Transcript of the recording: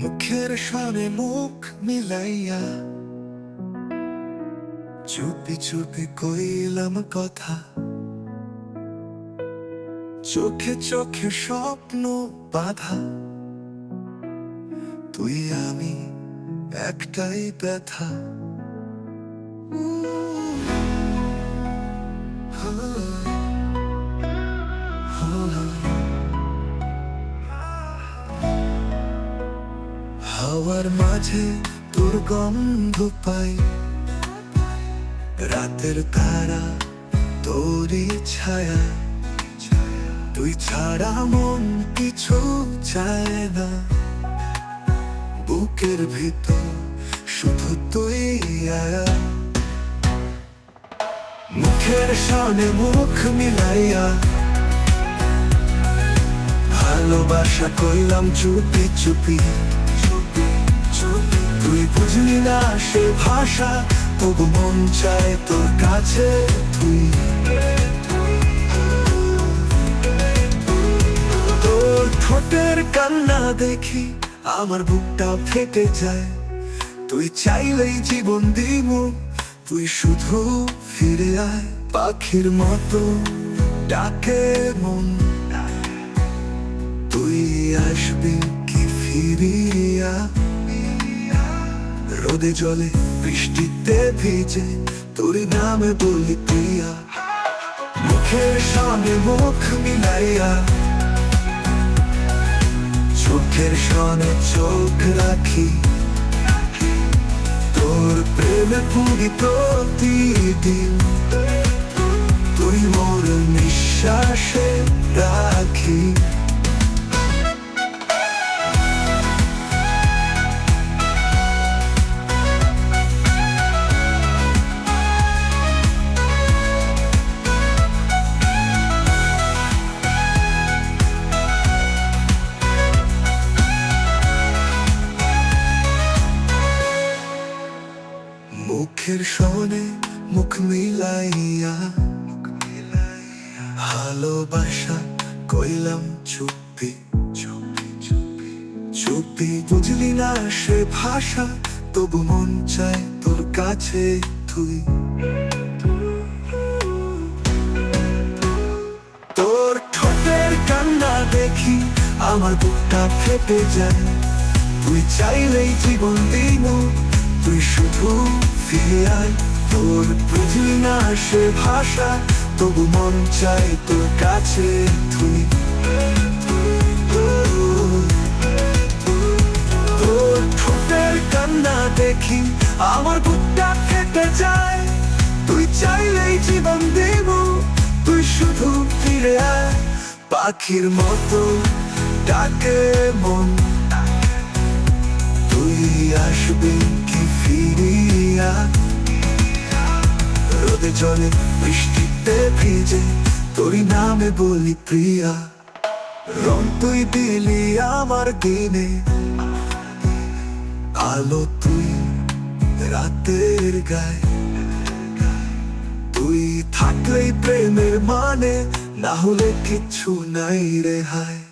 মুখের সামনে মুখ মিলাইয়া চুপি চুপি কইলাম কথা। চোখে চোখে স্বপ্ন বাধা। তুই আমি একটাই ব্যথা। হাওয়ার মাঝে তোর গন্ধ পাই। রাতের তারা তোরই ছায়া। তুই ছাড়া মন কিছু চায় না। বুকের ভিতর শুধু তুই আয়া। মুখের সামনে মুখ মিলাইয়া। ভালোবাসা চুপি চুপি চুপি। তুই বুঝলি না সে ভাষা, তবু মন চায় তোর কাছে তুই। তোর ঠোঁটের কান্না দেখি, আমার বুকটা ফেটে যায়। তুই চাইলেই জীবন দিব, তুই শুধু ফিরে আয়। পাখির মতো ডাকে মন। রোদে জলে বৃষ্টিতে ভিজে, তোর নামে বলি প্রিয়া। মুখের সামনে মুখ মিলাইয়া, চোখের সনে চোখ রাখি। তোর প্রেমে পুরি প্রতিদিন, তুই মোর নিঃশ্বাসে মুখের সনে মুখ মিলাইয়া ভালোবাসা কইলাম চুপি। চুপি বুঝলি না সে ভাষা, তবু মন চায় তোর কাছে তুই। তোর ঠোঁটের কান্না দেখি আমার বুকটা ফেটে যায়। তুই চাইলেই জীবন দিন তুই শুধু ফিরে তোর বুঝলি না সে ভাষা, তবু মন চাই তোর কাছে তুই। তোর ঠোঁটের কান্না দেখি, আমার বুকটা ফেটে যায়। তুই চাইলেই জীবন দেব, তুই শুধু ফিরে আয়। পাখির মতো ডাকে মন। তুই আসবি কি ফিরিয়া? রোদে জলে বৃষ্টিতে ভিজে নামে বলি প্রিয়া। রং তুই দিলি আমার দিনে। আলো তুই রাতের গায়ে। তুই থাকলেই প্রেমের মানে না হলে কিচ্ছু নাই রে হায়।